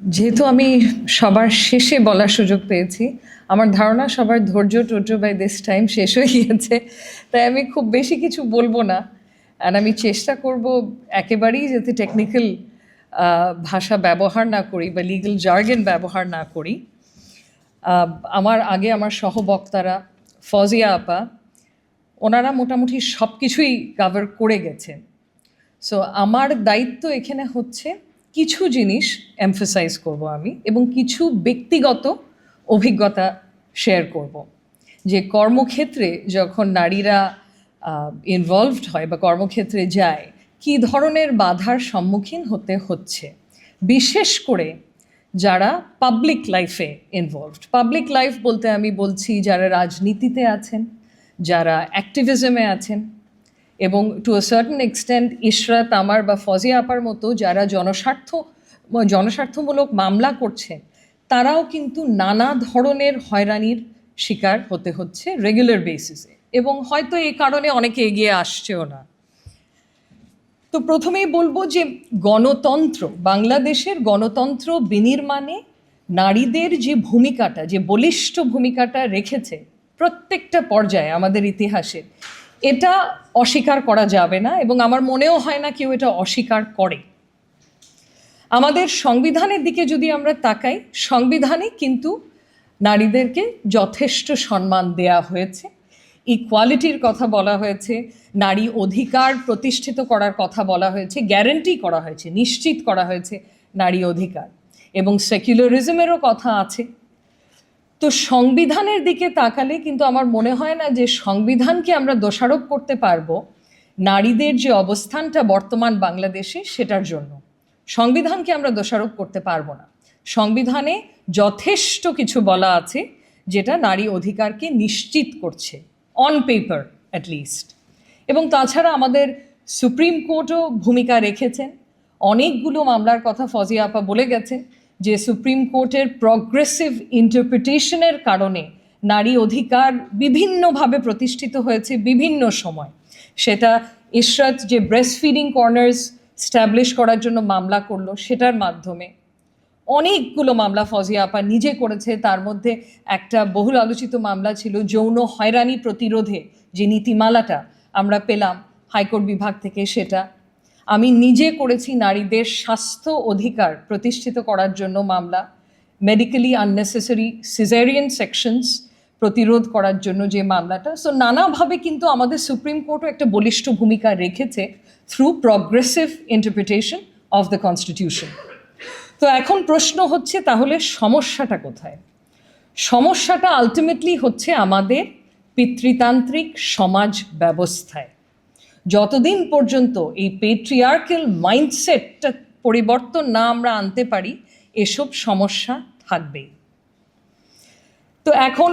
যেহেতু আমি সবার শেষে বলার সুযোগ পেয়েছি, আমার ধারণা সবার ধৈর্য টর্য বাই দিস টাইম শেষ হয়ে গিয়েছে। তাই আমি খুব বেশি কিছু বলব না। আর আমি চেষ্টা করব একেবারেই যাতে টেকনিক্যাল ভাষা ব্যবহার না করি বা লিগ্যাল জার্গেন ব্যবহার না করি। আমার আগে আমার সহবক্তারা, ফজিয়া আপা, ওনারা মোটামুটি সব কিছুই কাভার করে গেছেন। সো আমার দায়িত্ব এখানে হচ্ছে কিছু জিনিস এমফেসাইজ করব আমি এবং কিছু ব্যক্তিগত অভিজ্ঞতা শেয়ার করব। যে কর্মক্ষেত্রে যখন নারীরা ইনভলভড হয় বা কর্মক্ষেত্রে যায়, কী ধরনের বাধার সম্মুখীন হতে হচ্ছে? বিশেষ করে যারা পাবলিক লাইফে ইনভলভড পাবলিক লাইফ বলতে আমি বলছি যারা রাজনীতিতে আছেন, যারা অ্যাক্টিভিজমে আছেন এবং to a certain extent Ishrat আমার বা ফজিয়া আপার মতো যারা জনস্বার্থ, জনস্বার্থমূলক মামলা করছেন তারাও কিন্তু নানা ধরনের হয়রানির শিকার হতে হচ্ছে রেগুলার বেসিসে এবং হয়তো এই কারণে অনেকে এগিয়ে আসছেও না। তো প্রথমেই বলব যে গণতন্ত্র, বাংলাদেশের গণতন্ত্র বিনির্মাণে নারীদের যে ভূমিকাটা, যে বলিষ্ঠ ভূমিকাটা রেখেছে প্রত্যেকটা পর্যায়ে আমাদের ইতিহাসে এটা অস্বীকার করা যাবে না এবং আমার মনেও হয় না কেউ এটা অস্বীকার করে। আমাদের সংবিধানের দিকে যদি আমরা তাকাই, সংবিধানে কিন্তু নারীদেরকে যথেষ্ট সম্মান দেয়া হয়েছে। ইকুয়ালিটির কথা বলা হয়েছে, নারী অধিকার প্রতিষ্ঠিত করার কথা বলা হয়েছে গ্যারেন্টি করা হয়েছে, নিশ্চিত করা হয়েছে নারী অধিকার। এবং সেকুলারিজমেরও কথা আছে। তো সংবিধানের দিকে তাকালে কিন্তু আমার মনে হয় না যে সংবিধানকে আমরা দোষারোপ করতে পারব নারীদের যে অবস্থানটা বর্তমান বাংলাদেশে সেটার জন্য। সংবিধানকে আমরা দোষারোপ করতে পারব না। সংবিধানে যথেষ্ট কিছু বলা আছে যেটা নারী অধিকারকে নিশ্চিত করছে অন পেপার অ্যাট লিস্ট এবং তাছাড়া আমাদের সুপ্রিম কোর্টও ভূমিকা রেখেছেন। অনেকগুলো মামলার কথা ফজিয়া আপা বলে গেছেন যে সুপ্রিম কোর্টের প্রগ্রেসিভ ইন্টারপ্রিটেশনের কারণে নারী অধিকার বিভিন্নভাবে প্রতিষ্ঠিত হয়েছে বিভিন্ন সময়। সেটা ইশরাত যে ব্রেস্ট ফিডিং কর্নার্স স্ট্যাবলিশ করার জন্য মামলা করল, সেটার মাধ্যমে অনেকগুলো মামলা ফজিয়া আপা নিজে করেছে। তার মধ্যে একটা বহুল আলোচিত মামলা ছিল যৌন হয়রানি প্রতিরোধে যে নীতিমালাটা আমরা পেলাম হাইকোর্ট বিভাগ থেকে, সেটা আমি নিজে করেছি নারীদের স্বাস্থ্য অধিকার প্রতিষ্ঠিত করার জন্য মামলা মেডিকেলি আননেসেসারি সিজারিয়ান সেকশনস প্রতিরোধ করার জন্য যে মামলাটা। সো নানাভাবে কিন্তু আমাদের সুপ্রিম কোর্টও একটা বলিষ্ঠ ভূমিকা রেখেছে through progressive interpretation of the constitution তো এখন প্রশ্ন হচ্ছে, তাহলে সমস্যাটা কোথায়? সমস্যাটা আলটিমেটলি হচ্ছে আমাদের পিতৃতান্ত্রিক সমাজ ব্যবস্থায়। যতদিন পর্যন্ত এই পেট্রিয়ার্কেল মাইন্ডসেটটা পরিবর্তন না আমরা আনতে পারি, এসব সমস্যা থাকবেই তো এখন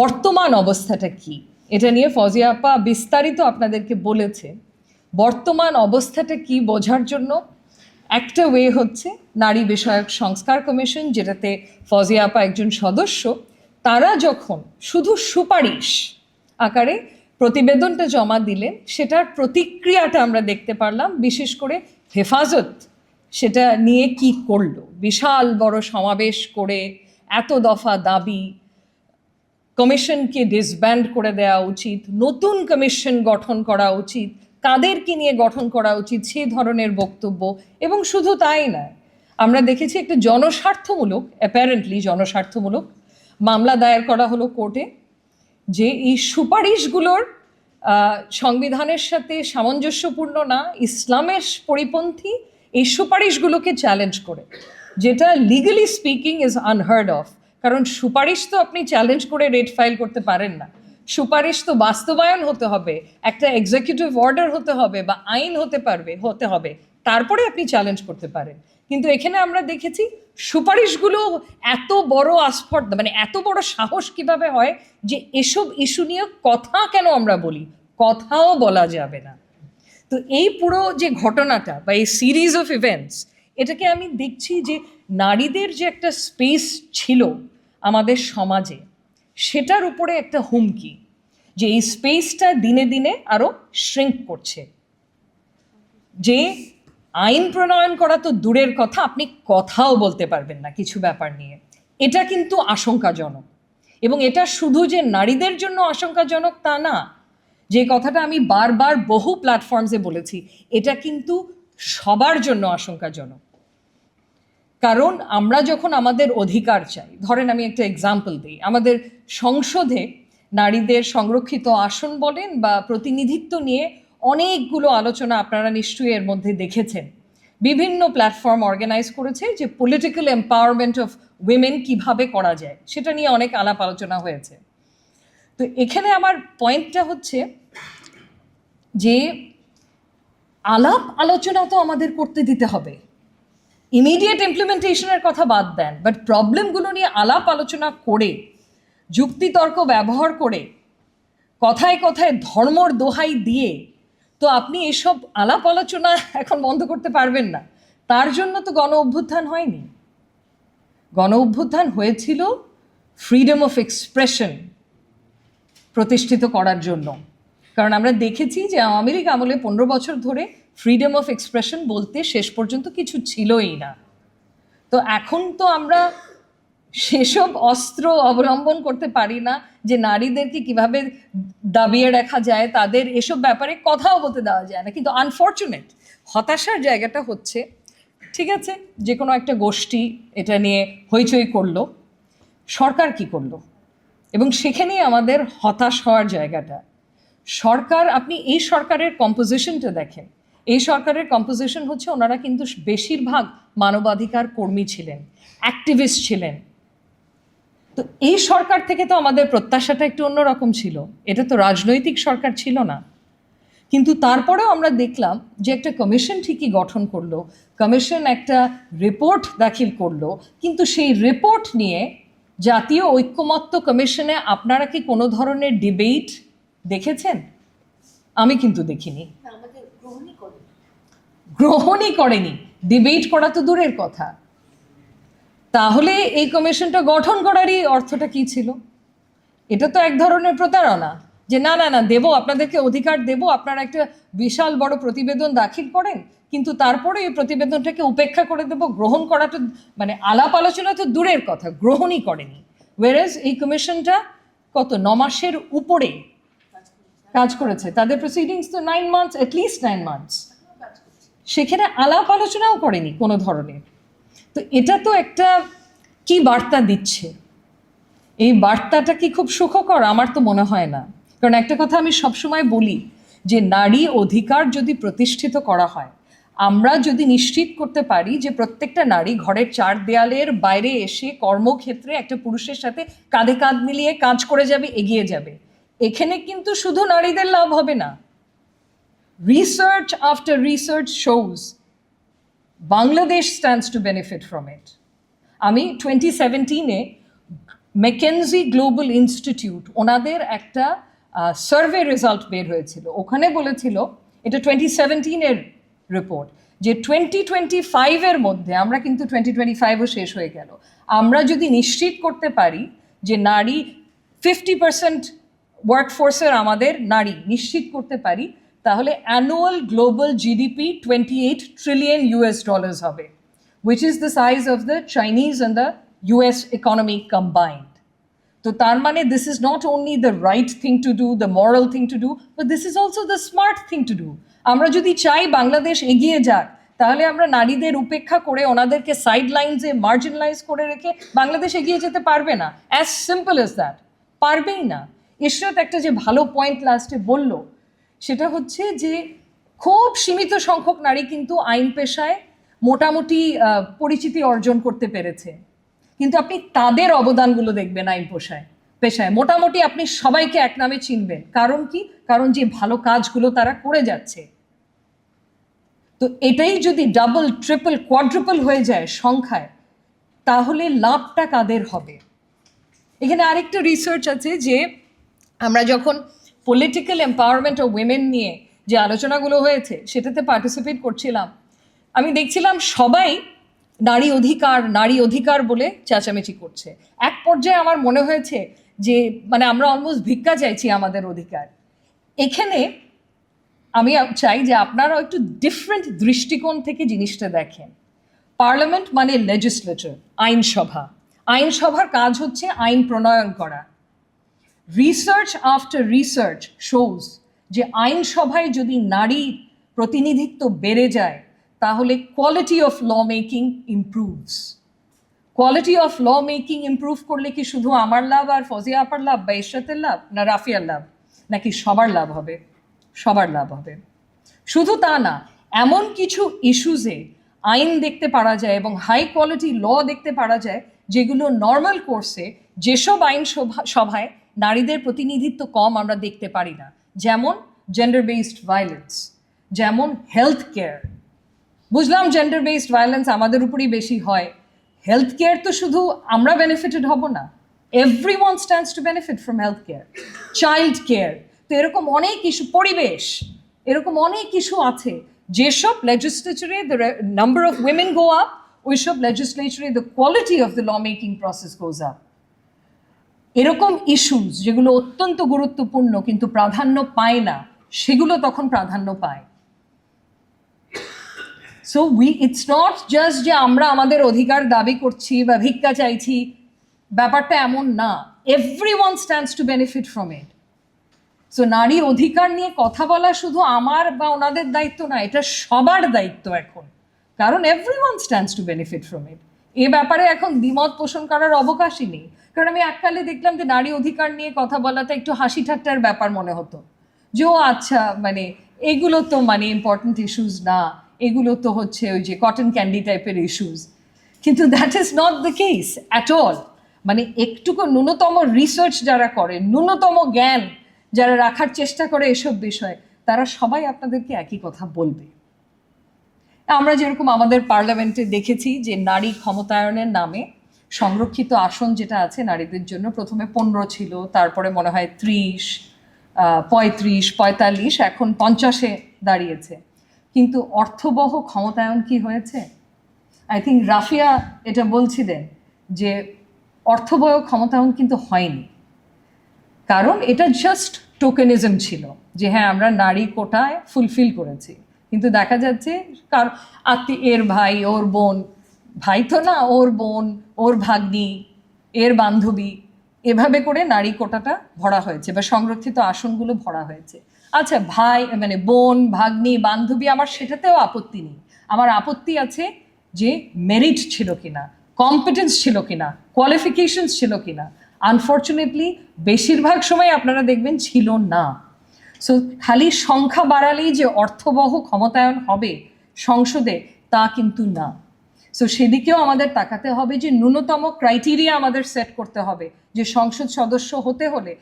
বর্তমান অবস্থাটা কি? এটা নিয়ে ফজিয়া আপা বিস্তারিত আপনাদেরকে বলেছে। বর্তমান অবস্থাটা কি বোঝার জন্য? একটা ওয়ে হচ্ছে নারী বিষয়ক সংস্কার কমিশন, যেটাতে ফজিয়া আপা একজন সদস্য, তারা যখন শুধু সুপারিশ আকারে প্রতিবেদনটা জমা দিলেন, সেটার প্রতিক্রিয়াটা আমরা দেখতে পারলাম, বিশেষ করে হেফাজত, সেটা নিয়ে কি করল? বিশাল বড় সমাবেশ করে এত দফা দাবি, কমিশনকে ডিসব্যান্ড করে দেওয়া উচিত, নতুন কমিশন গঠন করা উচিত, কাদেরকে নিয়ে গঠন করা উচিত, সে ধরনের বক্তব্য, এবং শুধু তাই নয়, আমরা দেখেছি একটা জনস্বার্থমূলক অ্যাপারেন্টলি জনস্বার্থমূলক, মামলা দায়ের করা হলো কোর্টে। যে এই সুপারিশগুলোর সংবিধানের সাথে সামঞ্জস্যপূর্ণ না, ইসলামের পরিপন্থী এই সুপারিশগুলোকে চ্যালেঞ্জ করে, যেটা legally speaking is unheard of কারণ সুপারিশ তো আপনি চ্যালেঞ্জ করে রেট ফাইল করতে পারেন না। সুপারিশ তো বাস্তবায়ন হতে হবে, একটা এক্সিকিউটিভ অর্ডার হতে হবে বা আইন হতে পারবে, হতে হবে, তারপরে আপনি চ্যালেঞ্জ করতে পারেন। কিন্তু এখানে আমরা দেখেছি সুপারিশগুলো এত বড় আস্ফর্ধা মানে এত বড় সাহস কীভাবে হয় যে এসব ইস্যু নিয়ে কথা কেন আমরা বলি? কথাও বলা যাবে না। তো এই পুরো যে ঘটনাটা বা এই সিরিজ অফ ইভেন্টস এটাকে আমি দেখছি যে নারীদের যে একটা স্পেস ছিল আমাদের সমাজে, সেটার উপরে একটা হুমকি যে এই স্পেসটা দিনে দিনে আরও শ্রিঙ্ক করছে। যে আইন প্রণয়ন করা তো দূরের কথা, আপনি কথাও বলতে পারবেন না কিছু ব্যাপার নিয়ে। এটা কিন্তু আশঙ্কাজনক। এবং এটা শুধু যে নারীদের জন্য আশঙ্কাজনক তা না, যে কথাটা আমি বারবার বহু প্ল্যাটফর্মসে বলেছি, এটা কিন্তু সবার জন্য আশঙ্কাজনক। কারণ আমরা যখন আমাদের অধিকার চাই, ধরেন আমি একটা এক্সাম্পল দিই, আমাদের সংসদে নারীদের সংরক্ষিত আসন বলেন বা প্রতিনিধিত্ব নিয়ে অনেকগুলো আলোচনা আপনারা নিশ্চয়ই এর মধ্যে দেখেছেন। বিভিন্ন প্ল্যাটফর্ম অর্গানাইজ করেছে যে পলিটিক্যাল এম্পাওয়ারমেন্ট অফ উইমেন কীভাবে করা যায়, সেটা নিয়ে অনেক আলাপ আলোচনা হয়েছে। তো এখানে আমার পয়েন্টটা হচ্ছে যে আলাপ আলোচনা তো আমাদের করতে দিতে হবে। ইমিডিয়েট ইমপ্লিমেন্টেশনের কথা বাদ দেন বাট প্রবলেমগুলো নিয়ে আলাপ আলোচনা করে যুক্তিতর্ক ব্যবহার করে, কথায় কথায় ধর্মর দোহাই দিয়ে তো আপনি এসব আলাপ আলোচনা এখন বন্ধ করতে পারবেন না। তার জন্য তো গণ অভ্যুত্থান হয়নি। গণ অভ্যুত্থান হয়েছিল ফ্রিডম অফ এক্সপ্রেশন প্রতিষ্ঠিত করার জন্য। কারণ আমরা দেখেছি যে আওয়ামী লীগ আমলে পনেরো বছর ধরে ফ্রিডম অফ এক্সপ্রেশন বলতে শেষ পর্যন্ত কিছু ছিলই না। তো এখন তো আমরা সেসব অস্ত্র অবলম্বন করতে পারি না যে নারীদেরকে কীভাবে দাবিয়ে রাখা যায়, তাদের এসব ব্যাপারে কথাও বলতে দেওয়া যায় না। কিন্তু আনফর্চুনেট হতাশার জায়গাটা হচ্ছে, ঠিক আছে যে কোনো একটা গোষ্ঠী এটা নিয়ে হইচই করল, সরকার কি করল? এবং সেখানেই আমাদের হতাশ হওয়ার জায়গাটা। সরকার, আপনি এই সরকারের কম্পোজিশনটা দেখেন। এই সরকারের কম্পোজিশন হচ্ছে ওনারা কিন্তু বেশিরভাগ মানবাধিকার কর্মী ছিলেন অ্যাক্টিভিস্ট ছিলেন। তো এই সরকার থেকে তো আমাদের প্রত্যাশাটা একটু অন্যরকম ছিল। এটা তো রাজনৈতিক সরকার ছিল না। কিন্তু তারপরেও আমরা দেখলাম যে একটা কমিশন ঠিকই গঠন করল কমিশন একটা রিপোর্ট দাখিল করল কিন্তু সেই রিপোর্ট নিয়ে জাতীয় ঐক্যমত্য কমিশনে আপনারা কি কোনো ধরনের ডিবেট দেখেছেন? আমি কিন্তু দেখিনি। গ্রহণই গ্রহণই করেনি। ডিবেট করা তো দূরের কথা। তাহলে এই কমিশনটা গঠন করারই অর্থটা কি ছিল? এটা তো এক ধরনের প্রতারণা যে না না না, দেবো, আপনাদেরকে অধিকার দেব, আপনারা একটা বিশাল বড় প্রতিবেদন দাখিল করেন, কিন্তু তারপরে এই প্রতিবেদনটাকে উপেক্ষা করে দেব, গ্রহণ করাটা মানে আলাপ আলোচনা তো দূরের কথা, গ্রহণই করেনি। ওয়ারেজ এই কমিশনটা কত, ন মাসের উপরে কাজ করেছে। তাদের প্রসিডিংস তো nine months at least nine months সেখানে আলাপ আলোচনাও করেনি কোনো ধরনের। তো এটা তো একটা কি বার্তা দিচ্ছে? এই বার্তাটা কি খুব সুখকর? আমার তো মনে হয় না। কারণ একটা কথা আমি সবসময় বলি যে, নারী অধিকার যদি প্রতিষ্ঠিত করা হয়, আমরা যদি নিশ্চিত করতে পারি যে, প্রত্যেকটা নারী ঘরের চার দেয়ালের বাইরে এসে কর্মক্ষেত্রে একটা পুরুষের সাথে কাঁধে কাঁধ মিলিয়ে কাজ করে যাবে, এগিয়ে যাবে, এখানে কিন্তু শুধু নারীদের লাভ হবে না। Research after research shows Bangladesh stands to benefit from it আমি টোয়েন্টি সেভেন্টিনে মেকেনজি গ্লোবাল ইনস্টিটিউট ওনাদের একটা সার্ভে রেজাল্ট বের হয়েছিল। ওখানে বলেছিল, এটা টোয়েন্টি সেভেন্টিনের রিপোর্ট যে টোয়েন্টি টোয়েন্টি ফাইভের মধ্যে আমরা কিন্তু টোয়েন্টি টোয়েন্টি ফাইভও শেষ হয়ে গেল। আমরা যদি নিশ্চিত করতে পারি যে নারী ফিফটি পার্সেন্ট ওয়ার্কফোর্সের আমাদের নারী, নিশ্চিত করতে পারি তাহলে annual global GDP twenty eight trillion US dollars হবে, which is the size of the Chinese and the US economy combined. তো তার মানে this is not only the right thing to do the moral thing to do but this is also the smart thing to do আমরা যদি চাই বাংলাদেশ এগিয়ে যাক, তাহলে আমরা নারীদের উপেক্ষা করে ওনাদেরকে সাইড লাইনসে মার্জিনালাইজ করে রেখে বাংলাদেশ এগিয়ে যেতে পারবে না অ্যাজ সিম্পল এজ দ্যাট পারবেই না। ইশরত একটা যে ভালো পয়েন্ট লাস্টে বলল সেটা হচ্ছে যে খুব সীমিত সংখ্যক নারী কিন্তু আইন পেশায় মোটামুটি পরিচিতি অর্জন করতে পেরেছে। কিন্তু আপনি তাদের অবদানগুলো দেখবেন আইন পেশায় পেশায়। মোটামুটি আপনি সবাইকে এক নামে চিনবেন। কারণ কি? কারণ যে ভালো কাজগুলো তারা করে যাচ্ছে। তো এটাই যদি ডাবল ট্রিপল কোয়াড্রুপল হয়ে যায় সংখ্যায়, তাহলে লাভটা কাদের হবে? এখানে আরেকটা রিসার্চ আছে যে আমরা যখন পলিটিক্যাল এম্পাওয়ারমেন্ট অফ উইমেন নিয়ে যে আলোচনাগুলো হয়েছে, সেটাতে পার্টিসিপেট করছিলাম। আমি দেখছিলাম সবাই নারী অধিকার নারী অধিকার বলে চেঁচামেচি করছে। এক পর্যায়ে আমার মনে হয়েছে যে মানে আমরা অলমোস্ট ভিক্ষা চাইছি আমাদের অধিকার। এখানে আমি চাই যে আপনারা একটু ডিফারেন্ট দৃষ্টিকোণ থেকে জিনিসটা দেখেন। পার্লামেন্ট মানে লেজিসলেচার আইনসভা। আইনসভার কাজ হচ্ছে আইন প্রণয়ন করা। রিসার্চ আফটার রিসার্চ শোজ যে আইনসভায় যদি নারী প্রতিনিধিত্ব বেড়ে যায়, তাহলে quality of law making improves quality of law making improve করলে কি শুধু আমার লাভ আর ফজিয়া আপার লাভ বা ইশরাতের লাভ না রাফিয়ার লাভ? নাকি সবার লাভ হবে? সবার লাভ হবে। শুধু তা না, এমন কিছু ইস্যুজে আইন দেখতে পারা যায় এবং হাই কোয়ালিটি ল দেখতে পারা যায় যেগুলো নর্মাল কোর্সে যেসব আইন সভা- সভায় নারীদের প্রতিনিধিত্ব কম আমরা দেখতে পারি না। যেমন জেন্ডার বেসড ভায়োলেন্স যেমন হেলথ কেয়ার বুঝলাম জেন্ডার বেসড ভায়োলেন্স আমাদের উপরই বেশি হয়। হেলথ কেয়ার তো শুধু আমরা বেনিফিটেড হব না। Everyone stands to benefit from health care child care তো এরকম অনেক ইস্যু পরিবেশ, এরকম অনেক ইস্যু আছে। যেসব লেজিসলেচারে the number of women go up ওইসব লেজিসলেচারে the quality of the law making process goes up এরকম ইস্যুস যেগুলো অত্যন্ত গুরুত্বপূর্ণ কিন্তু প্রাধান্য পায় না, সেগুলো তখন প্রাধান্য পায়। So we it's not just যে আমরা আমাদের অধিকার দাবি করছি বা ভিক্ষা চাইছি, ব্যাপারটা এমন না। Everyone stands to benefit from it so নারী অধিকার নিয়ে কথা বলা শুধু আমার বা ওনাদের দায়িত্ব না, এটা সবার দায়িত্ব এখন। কারণ everyone stands to benefit from it এ ব্যাপারে এখন দ্বিমত পোষণ করার অবকাশই নেই। কারণ আমি এককালে দেখলাম যে নারী অধিকার নিয়ে কথা বলাটা একটু হাসি ঠাট্টার ব্যাপার মনে হতো। যে, ও আচ্ছা মানে এগুলো তো মানে ইম্পর্টেন্ট ইস্যুস না। এগুলো তো হচ্ছে ওই যে কটন ক্যান্ডি টাইপের ইস্যুস কিন্তু that is not the case at all মানে একটুকু ন্যূনতম রিসার্চ যারা করে, ন্যূনতম জ্ঞান যারা রাখার চেষ্টা করে এসব বিষয়ে, তারা সবাই আপনাদেরকে একই কথা বলবে। আমরা যেরকম আমাদের পার্লামেন্টে দেখেছি যে নারী ক্ষমতায়নের নামে সংরক্ষিত আসন যেটা আছে নারীদের জন্য, প্রথমে পনেরো ছিল, তারপরে মনে হয় ত্রিশ পঁয়ত্রিশ, পঁয়তাল্লিশ, এখন পঞ্চাশে দাঁড়িয়েছে। কিন্তু অর্থবহ ক্ষমতায়ন কি হয়েছে? আই থিঙ্ক রাফিয়া এটা বলছিলেন যে অর্থবহ ক্ষমতায়ন কিন্তু হয়নি। কারণ এটা জাস্ট টোকেনিজম ছিল যে হ্যাঁ আমরা নারী কোটায় ফুলফিল করেছি। কিন্তু দেখা যাচ্ছে কার আত্মীয় এর ভাই, ওর বোন, ভাই তো না, ওর বোন, ওর ভাগ্নি, এর বান্ধবী, এভাবে করে নারী কোটাটা ভরা হয়েছে বা সংরক্ষিত আসনগুলো ভরা হয়েছে। আচ্ছা ভাই মানে বোন, ভাগ্নি, বান্ধবী, আমার সেটাতেও আপত্তি নেই। আমার আপত্তি আছে যে মেরিট ছিল কিনা কম্পিটেন্স ছিল কিনা কোয়ালিফিকেশনস ছিল কিনা। আনফর্চুনেটলি বেশিরভাগ সময় আপনারা দেখবেন ছিল না। সো খালি সংখ্যা বাড়ালেই যে অর্থবহ ক্ষমতায়ন হবে সংসদে, তা কিন্তু না। সো সেদিকেও আমাদের তাকাতে হবে যে ন্যূনতম ক্রাইটেরিয়া আমাদের সেট করতে হবে যে সংসদ সদস্য হতে হলে।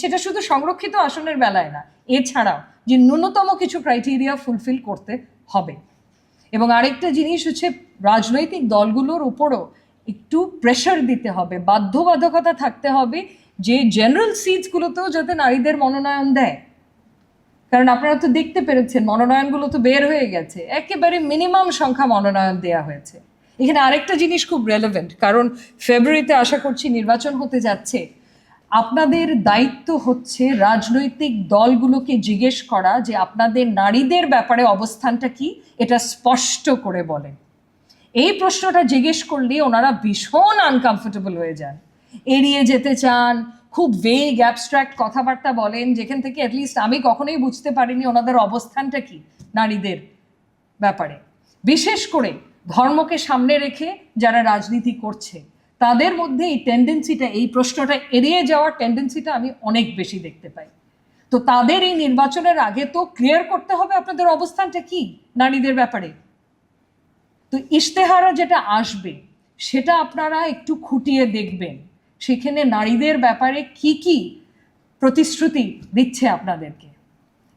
সেটা শুধু সংরক্ষিত আসনের বেলায় না, এছাড়াও যে ন্যূনতম কিছু ক্রাইটেরিয়া ফুলফিল করতে হবে। এবং আরেকটা জিনিস হচ্ছে রাজনৈতিক দলগুলোর উপরও একটু প্রেশার দিতে হবে, বাধ্যবাধকতা থাকতে হবে যে জেনারেল সিটসগুলোতেও যাতে নারীদের মনোনয়ন দেয়। কারণ আপনারা তো দেখতে পেরেছেন, মনোনয়নগুলো তো বের হয়ে গেছে। একেবারে মিনিমাম সংখ্যা মনোনয়ন দেওয়া হয়েছে। এখানে আরেকটা জিনিস খুব রেলেভেন্ট কারণ ফেব্রুয়ারিতে আশা করছি নির্বাচন হতে যাচ্ছে। আপনাদের দায়িত্ব হচ্ছে রাজনৈতিক দলগুলোকে জিজ্ঞেস করা যে আপনাদের নারীদের ব্যাপারে অবস্থানটা কি, এটা স্পষ্ট করে বলেন। এই প্রশ্নটা জিজ্ঞেস করলে ওনারা ভীষণ আনকমফোর্টেবল হয়ে যান। এড়িয়ে যেতে চান খুব ভেগ অ্যাবস্ট্রাক্ট কথাবার্তা বলেন, যেখান থেকে অ্যাটলিস্ট আমি কখনোই বুঝতে পারিনি ওনাদের অবস্থানটা কি নারীদের ব্যাপারে। বিশেষ করে ধর্মকে সামনে রেখে যারা রাজনীতি করছে, তাদের মধ্যে এই টেন্ডেন্সিটা এই প্রশ্নটা এড়িয়ে যাওয়ার টেন্ডেন্সিটা আমি অনেক বেশি দেখতে পাই। তো তাদের এই নির্বাচনের আগে তো ক্লিয়ার করতে হবে আপনাদের অবস্থানটা কি নারীদের ব্যাপারে। তো ইশতেহারা যেটা আসবে, সেটা আপনারা একটু খুঁটিয়ে দেখবেন। সেখানে নারীদের ব্যাপারে কি কি প্রতিশ্রুতি দিচ্ছে আপনাদেরকে?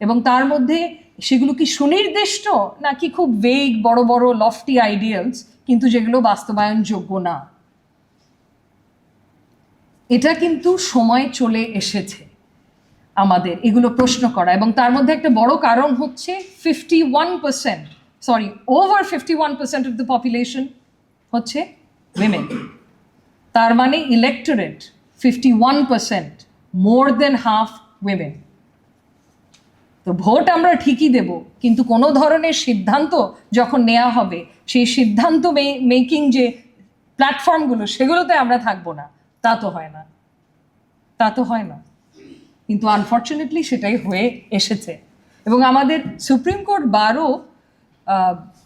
এবং তার মধ্যে সেগুলো কি সুনির্দিষ্ট নাকি খুব ভেগ বড় বড় লফটি আইডিয়ালস কিন্তু যেগুলো বাস্তবায়নযোগ্য না? এটা কিন্তু সময় চলে এসেছে আমাদের এগুলো প্রশ্ন করা। এবং তার মধ্যে একটা বড় কারণ হচ্ছে fifty one percent sorry over fifty one percent of the population হচ্ছে উইমেন তার মানে electorate fifty one percent more than half women তো ভোট আমরা ঠিকই দেব, কিন্তু কোনো ধরনের সিদ্ধান্ত যখন নেওয়া হবে, সেই সিদ্ধান্ত মেকিং যে প্ল্যাটফর্মগুলো সেগুলোতে আমরা থাকব না। তা তো হয় না। তা তো হয় না। কিন্তু আনফর্চুনেটলি সেটাই হয়ে এসেছে। এবং আমাদের সুপ্রিম কোর্ট বারও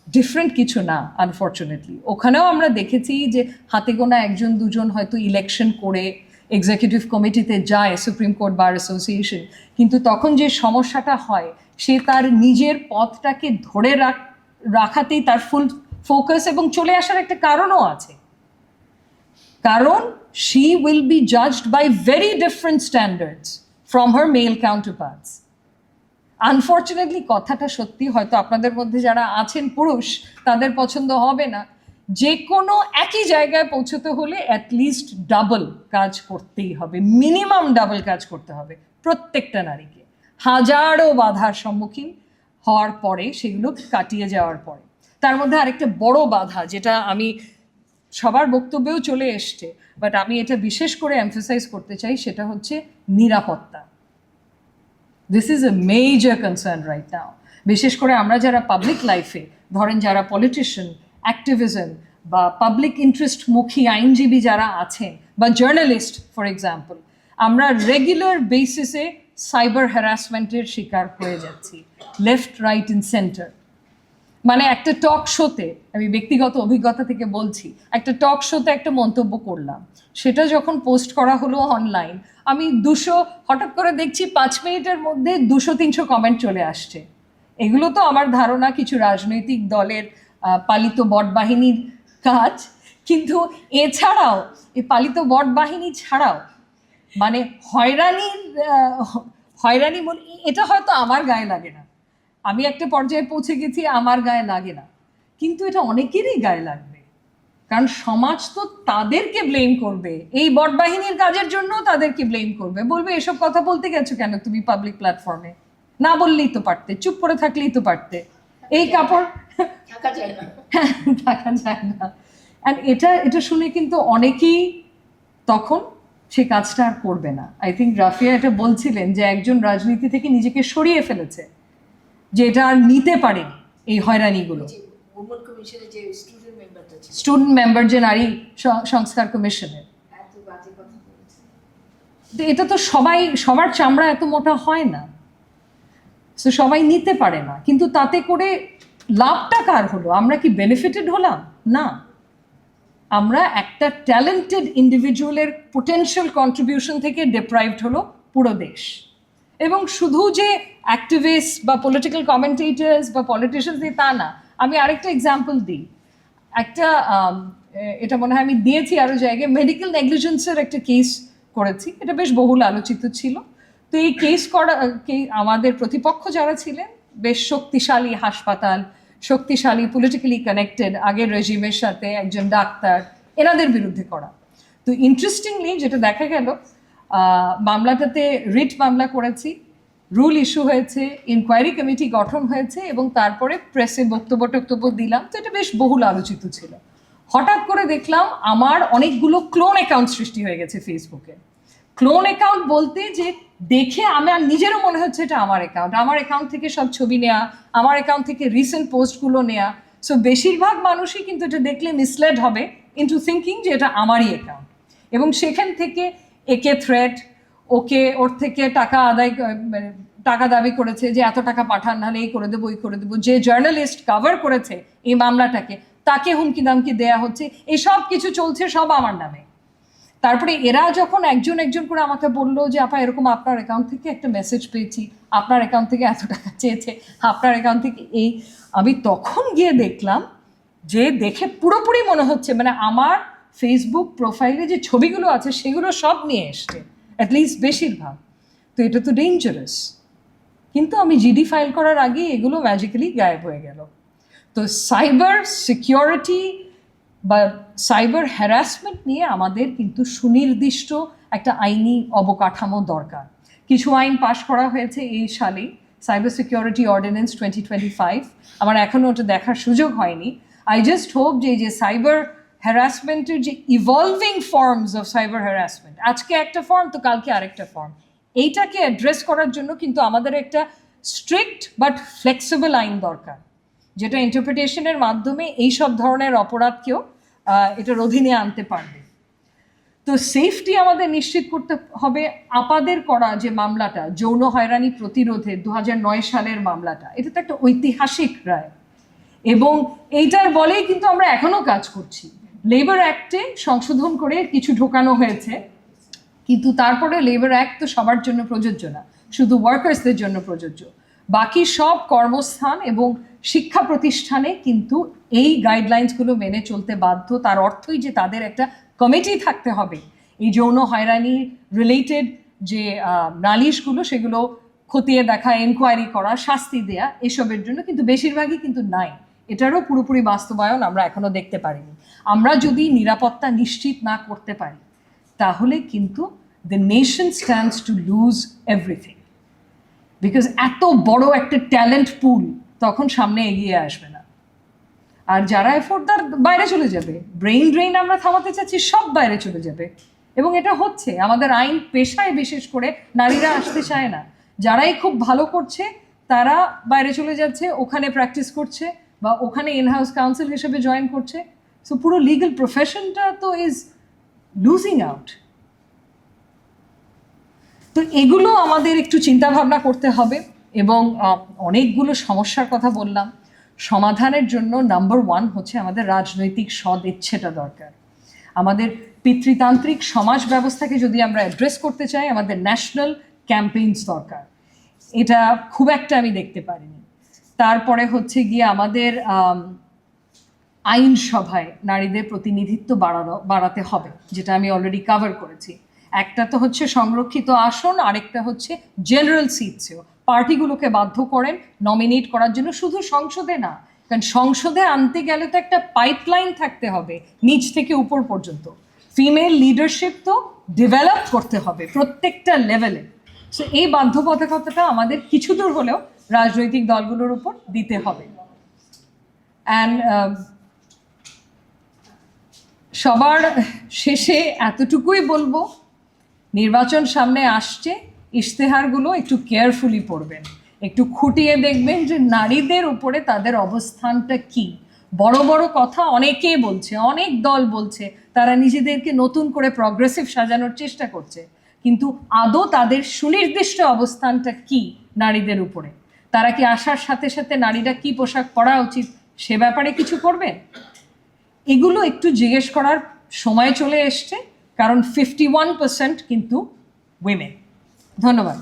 ডিফারেন্ট কিছু না আনফর্চুনেটলি ওখানেও আমরা দেখেছি যে হাতে গোনা একজন, দুজন হয়তো ইলেকশন করে এক্সিকিউটিভ কমিটিতে যায় সুপ্রিম কোর্ট বার অ্যাসোসিয়েশন কিন্তু তখন যে সমস্যাটা হয়, সে তার নিজের পথটাকে ধরে রাখ, রাখাতেই তার ফুল ফোকাস এবং চলে আসার একটা কারণও আছে। কারণ she will be judged by very different standards from her male counterparts unfortunately কথাটা সত্যি, হয়তো আপনাদের মধ্যে যারা আছেন পুরুষ, তাদের পছন্দ হবে না। যে কোনো একই জায়গায় পৌঁছতে হলে অ্যাটলিস্ট ডাবল কাজ করতেই হবে। মিনিমাম ডাবল কাজ করতে হবে প্রত্যেকটা নারীকে। হাজারো বাধার সম্মুখীন হওয়ার পরে, সেগুলো কাটিয়ে যাওয়ার পরে। তার মধ্যে আরেকটা বড় বাধা, যেটা আমি সবার বক্তব্যেও চলে এসছে বাট আমি এটা বিশেষ করে এমফেসাইজ করতে চাই, সেটা হচ্ছে নিরাপত্তা। This is a major concern right now বিশেষ করে আমরা যারা পাবলিক লাইফে ধরেন যারা পলিটিশিয়ান অ্যাক্টিভিজম বা পাবলিক ইন্টারেস্টমুখী আইনজীবী যারা আছেন বা জার্নালিস্ট ফর এক্সাম্পল আমরা রেগুলার বেসিসে সাইবার হ্যারাসমেন্টের শিকার হয়ে যাচ্ছি লেফট রাইট ইন সেন্টার মানে একটা টক শোতে আমি ব্যক্তিগত অভিজ্ঞতা থেকে বলছি, একটা টক শোতে একটা মন্তব্য করলাম। সেটা যখন পোস্ট করা হলো অনলাইন আমি দুশো, হঠাৎ করে দেখছি পাঁচ মিনিটের মধ্যে দুশো, তিনশো কমেন্ট চলে আসছে। এগুলো তো আমার ধারণা কিছু রাজনৈতিক দলের পালিত বট বাহিনীর কাজ। কিন্তু এছাড়াও, এই পালিত বট বাহিনী ছাড়াও মানে হয়রানির হয়রানি এটা হয়তো আমার গায়ে লাগে না। আমি একটা পর্যায়ে পৌঁছে গেছি আমার গায়ে লাগে না। কিন্তু এটা অনেকেরই গায়ে লাগবে। কারণ সমাজ তো তাদেরকে ব্লেম করবে। এই বট বাহিনীর কাজের জন্য তাদেরকে ব্লেম করবে। বলবে এসব কথা বলতে গেছো কেন তুমি পাবলিক প্ল্যাটফর্মে না বললেই তো পারতে চুপ করে থাকলেই তো পারতে। এই কাপড় থাকা যায় না। থাকা যায় না। অ্যান্ড এটা এটা শুনে কিন্তু অনেকেই তখন সে কাজটা আর করবে না। আই থিঙ্ক রাফিয়া এটা বলছিলেন যে একজন রাজনীতি থেকে নিজেকে সরিয়ে ফেলেছে। যে এটা আর নিতে পারেনি এই হয়রানিগুলো। স্টুডেন্ট মেম্বার যে নারী সংস্কার কমিশনের এটা তো সবাই সবার চামড়া এত মোটা হয় না। তো সবাই নিতে পারে না। কিন্তু তাতে করে লাভটা কার হলো? আমরা কি বেনিফিটেড হলাম? না। আমরা একটা ট্যালেন্টেড ইন্ডিভিজুয়ালের পোটেনশিয়াল কন্ট্রিবিউশন থেকে ডেপ্রাইভড হলো পুরো দেশ। এবং শুধু যে অ্যাক্টিভিস্ট বা পলিটিক্যাল কমেন্টেটার্স বা পলিটিশিয়ানস তা না, আমি আরেকটা এক্সাম্পল দিই। একটা এটা মনে হয় আমি দিয়েছি আরও জায়গায় মেডিকেল নেগলিজেন্সের একটা কেস করেছি। এটা বেশ বহুল আলোচিত ছিল। তো এই কেস করা আমাদের প্রতিপক্ষ যারা ছিলেন, বেশ শক্তিশালী হাসপাতাল, শক্তিশালী পলিটিক্যালি কানেক্টেড আগের রেজিমের সাথে একজন ডাক্তার, এনাদের বিরুদ্ধে করা। তো ইন্টারেস্টিংলি যেটা দেখা গেল মামলাটাতে রিট মামলা করেছি, রুল ইস্যু হয়েছে ইনকোয়ারি কমিটি গঠন হয়েছে এবং তারপরে প্রেসে বক্তব্য টক্তব্য দিলাম, তো এটা বেশ বহুল আলোচিত ছিল। হঠাৎ করে দেখলাম আমার অনেকগুলো ক্লোন অ্যাকাউন্ট সৃষ্টি হয়ে গেছে ফেসবুকে ক্লোন অ্যাকাউন্ট বলতে যে দেখে আমার নিজেরও মনে হচ্ছে এটা আমার অ্যাকাউন্ট আমার অ্যাকাউন্ট থেকে সব ছবি নেওয়া আমার অ্যাকাউন্ট থেকে রিসেন্ট পোস্টগুলো নেওয়া সো বেশিরভাগ মানুষই কিন্তু এটা দেখলে মিসলেড হবে ইন্টু থিঙ্কিং যে এটা আমারই অ্যাকাউন্ট এবং সেখান থেকে একে থ্রেট ওকে ওর থেকে টাকা আদায় মানে টাকা দাবি করেছে যে এত টাকা পাঠান নাহলে এই করে দেবো, ওই করে দেবো। যে জার্নালিস্ট কভার করেছে এই মামলাটাকে, তাকে হুমকি দামকি দেয়া হচ্ছে। এই সব কিছু চলছে সব আমার নামে। তারপরে এরা যখন একজন একজন করে আমাকে বলল যে, আপা, এরকম আপনার অ্যাকাউন্ট থেকে একটা মেসেজ পেয়েছি। আপনার অ্যাকাউন্ট থেকে এত টাকা চেয়েছে। আপনার অ্যাকাউন্ট থেকে এই আমি তখন গিয়ে দেখলাম যে দেখে পুরোপুরি মনে হচ্ছে মানে আমার ফেসবুক প্রোফাইলে যে ছবিগুলো আছে, সেগুলো সব নিয়ে এসছে অ্যাটলিস্ট বেশিরভাগ। তো এটা তো ডেঞ্জারাস কিন্তু আমি জিডি ফাইল করার আগে এগুলো ম্যাজিক্যালি গায়েব হয়ে গেল। তো সাইবার সিকিউরিটি বা সাইবার হ্যারাসমেন্ট নিয়ে আমাদের কিন্তু সুনির্দিষ্ট একটা আইনি অবকাঠামো দরকার। কিছু আইন পাশ করা হয়েছে এই সালেই cyber security ordinance twenty twenty five আমার এখনও ওটা দেখার সুযোগ হয়নি। আই জাস্ট হোপ যে যে সাইবার হ্যারাসমেন্টের যে evolving forms of cyber harassment আজকে একটা ফর্ম তো কালকে আরেকটা ফর্ম এইটাকে অ্যাড্রেস করার জন্য কিন্তু আমাদের একটা স্ট্রিক্ট বাট ফ্লেক্সিবল আইন দরকার, যেটা ইন্টারপ্রিটেশনের মাধ্যমে এই সব ধরনের অপরাধকেও এটার অধীনে আনতে পারবে। তো সেফটি আমাদের নিশ্চিত করতে হবে, আপাদের করা যে মামলাটা, যৌন হয়রানি প্রতিরোধে দু নয় সালের মামলাটা, এটা তো একটা ঐতিহাসিক রায়। এবং এইটার বলেই কিন্তু আমরা এখনও কাজ করছি। লেবার অ্যাক্টে সংশোধন করে কিছু ঢোকানো হয়েছে, কিন্তু তারপরে লেবার অ্যাক্ট তো সবার জন্য প্রযোজ্য না, শুধু ওয়ার্কার্সদের জন্য প্রযোজ্য। বাকি সব কর্মস্থান এবং শিক্ষা প্রতিষ্ঠানে কিন্তু এই গাইডলাইন্সগুলো মেনে চলতে বাধ্য, তার অর্থই যে তাদের একটা কমিটি থাকতে হবে। এই যৌন হয়রানি রিলেটেড যে নালিশগুলো, সেগুলো খতিয়ে দেখা এনকোয়ারি করা, শাস্তি দেয়া, এসবের জন্য কিন্তু বেশিরভাগই কিন্তু নাই। এটারও পুরোপুরি বাস্তবায়ন আমরা এখনও দেখতে পারিনি। আমরা যদি নিরাপত্তা নিশ্চিত না করতে পারি, তাহলে কিন্তু the nation stands to lose everything because এত বড় একটা ট্যালেন্ট পুল তখন সামনে এগিয়ে আসবে না। আর যারা এফোর্ট তার বাইরে চলে যাবে ব্রেইন ড্রেইন আমরা থামাতে চাচ্ছি, সব বাইরে চলে যাবে। এবং এটা হচ্ছে, আমাদের আইন পেশায় বিশেষ করে নারীরা আসতে চায় না। যারাই খুব ভালো করছে, তারা বাইরে চলে যাচ্ছে, ওখানে প্র্যাকটিস করছে, বা ওখানে ইনহাউস কাউন্সিল হিসেবে জয়েন করছে। সো পুরো লিগ্যাল প্রফেশনটা তো ইজ লুজিং আউট তো এগুলো আমাদের একটু চিন্তা ভাবনা করতে হবে এবং অনেকগুলো সমস্যার কথা বললাম। সমাধানের জন্য নাম্বার ওয়ান হচ্ছে আমাদের রাজনৈতিক সদ ইচ্ছেটা দরকার। আমাদের পিতৃতান্ত্রিক সমাজ ব্যবস্থাকে যদি আমরা অ্যাড্রেস করতে চাই আমাদের ন্যাশনাল ক্যাম্পেইনস দরকার। এটা খুব একটা আমি দেখতে পারিনি। তারপরে হচ্ছে গিয়ে আমাদের আম, আইনসভায় নারীদের প্রতিনিধিত্ব বাড়ানো, বাড়াতে হবে, যেটা আমি অলরেডি কভার করেছি। একটা তো হচ্ছে সংরক্ষিত আসন, আরেকটা হচ্ছে জেনারেল সিটসেও পার্টিগুলোকে বাধ্য করেন নমিনেট করার জন্য শুধু সংসদে না, কারণ সংসদে আনতে গেলে তো একটা পাইপলাইন থাকতে হবে, নিচ থেকে উপর পর্যন্ত। ফিমেল লিডারশিপ তো ডেভেলপ করতে হবে প্রত্যেকটা লেভেলে সো এই বাধ্যবাধকতাটা আমাদের কিছু দূর হলেও রাজনৈতিক দলগুলোর উপর দিতে হবে। অ্যান্ড সবার শেষে এতটুকুই বলব, নির্বাচন সামনে আসছে, ইশতেহারগুলো একটু কেয়ারফুলি পড়বেন। একটু খুঁটিয়ে দেখবেন যে নারীদের উপরে তাদের অবস্থানটা কি। বড় বড় কথা অনেকেই বলছে, অনেক দল বলছে, তারা নিজেদেরকে নতুন করে প্রগ্রেসিভ সাজানোর চেষ্টা করছে। কিন্তু আদৌ তাদের সুনির্দিষ্ট অবস্থানটা কি নারীদের উপরে? তারা কি আসার সাথে সাথে নারীরা কি পোশাক পরা উচিত? সে ব্যাপারে কিছু করবেন? এগুলো একটু জিজ্ঞেস করার সময় চলে এসছে কারণ ফিফটি ওয়ান পার্সেন্ট কিন্তু উইমেন ধন্যবাদ।